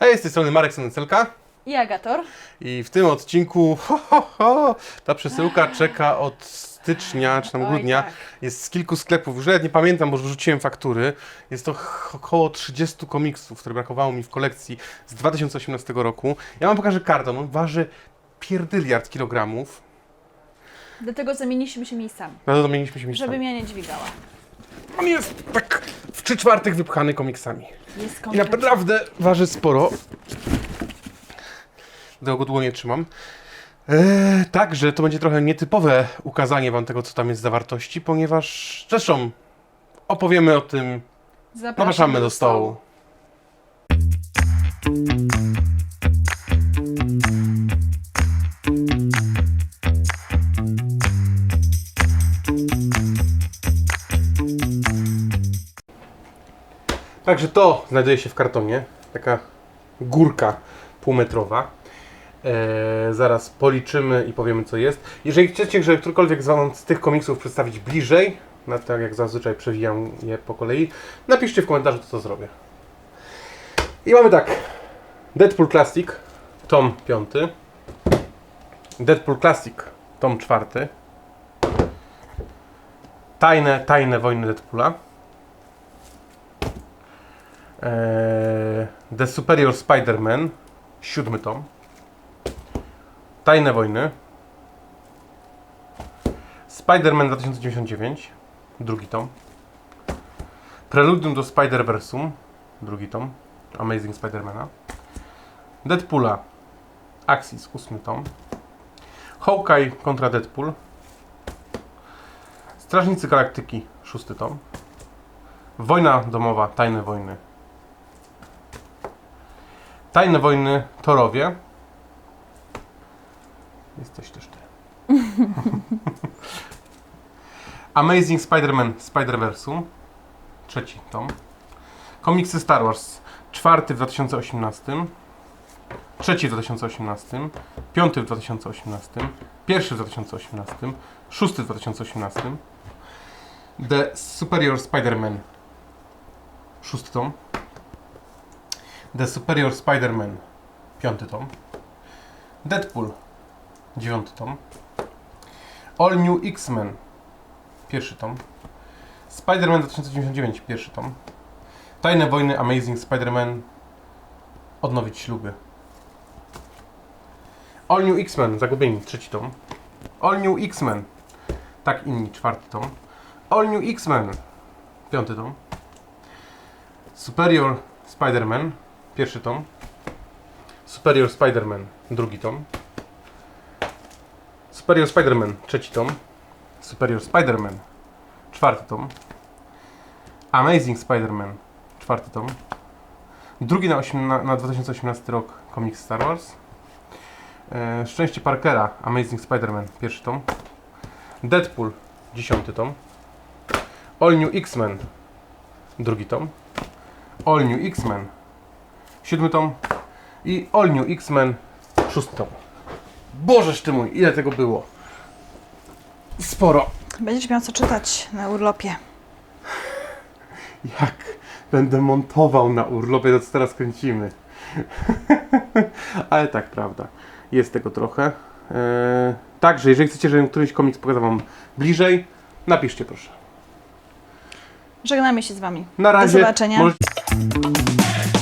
Hej, z tej strony Marek Senecelka I Agator. i w tym odcinku ho, ho, ho, ta przesyłka czeka od stycznia czy tam Oj, grudnia. tak. Jest z kilku sklepów, już nawet nie pamiętam, bo rzuciłem faktury. Jest to około 30 komiksów, które brakowało mi w kolekcji z 2018 roku. Ja wam pokażę karton, on waży pierdyliard kilogramów. Dlatego zamieniliśmy się miejscami, Na to zamieniliśmy się miejscami. żeby mnie nie dźwigała. On jest tak 3 czwartych wypchany komiksami. Jest I naprawdę waży sporo. Długo długo nie trzymam. Eee, Także to będzie trochę nietypowe ukazanie Wam tego, co tam jest zawartości, ponieważ zresztą opowiemy o tym. Zapraszamy do stołu. Także to znajduje się w kartonie. Taka górka półmetrowa. Eee, zaraz policzymy i powiemy co jest. Jeżeli chcecie, żeby którykolwiek z z tych komiksów przedstawić bliżej, na tak jak zazwyczaj przewijam je po kolei, napiszcie w komentarzu to co zrobię. I mamy tak. Deadpool Classic, tom 5. Deadpool Classic, tom 4. Tajne, tajne wojny Deadpoola. Eee, The Superior Spider-Man, siódmy tom. Tajne wojny. Spider-Man 2099, drugi tom. Preludium do Spider-Versum, drugi tom. Amazing Spider-Mana. Deadpoola, Axis, ósmy tom. Hawkeye kontra Deadpool. Strażnicy Galaktyki, szósty tom. Wojna domowa, tajne wojny. Tajne wojny Torowie. Jest coś też ty. Amazing Spider-Man Spider-Versum. Trzeci tom. Komiksy Star Wars. Czwarty w 2018. Trzeci w 2018. Piąty w 2018. Pierwszy w 2018. Szósty w 2018. The Superior Spider-Man. Szósty tom. The Superior Spider-Man. Piąty tom. Deadpool. Dziewiąty tom. All New X-Men. Pierwszy tom. Spider-Man 2099. Pierwszy tom. Tajne wojny Amazing Spider-Man. Odnowić śluby. All New X-Men. Zagubieni. Trzeci tom. All New X-Men. Tak inni. Czwarty tom. All New X-Men. Piąty tom. Superior Spider-Man. Pierwszy tom. Superior Spider-Man. Drugi tom. Superior Spider-Man. Trzeci tom. Superior Spider-Man. Czwarty tom. Amazing Spider-Man. Czwarty tom. Drugi na, na, na 2018 rok komiks Star Wars. E, Szczęście Parkera. Amazing Spider-Man. Pierwszy tom. Deadpool. Dziesiąty tom. All New X-Men. Drugi tom. All New X-Men. Siódmy tom. I All New X-Men. Szósty tom. Bożeż ty mój, ile tego było? Sporo. Będziesz miał co czytać na urlopie. Jak będę montował na urlopie, to co teraz kręcimy. Ale tak, prawda. Jest tego trochę. Eee, także, jeżeli chcecie, żebym któryś komiks pokazał wam bliżej, napiszcie proszę. Żegnamy się z Wami. Na razie. zobaczenia. Możecie-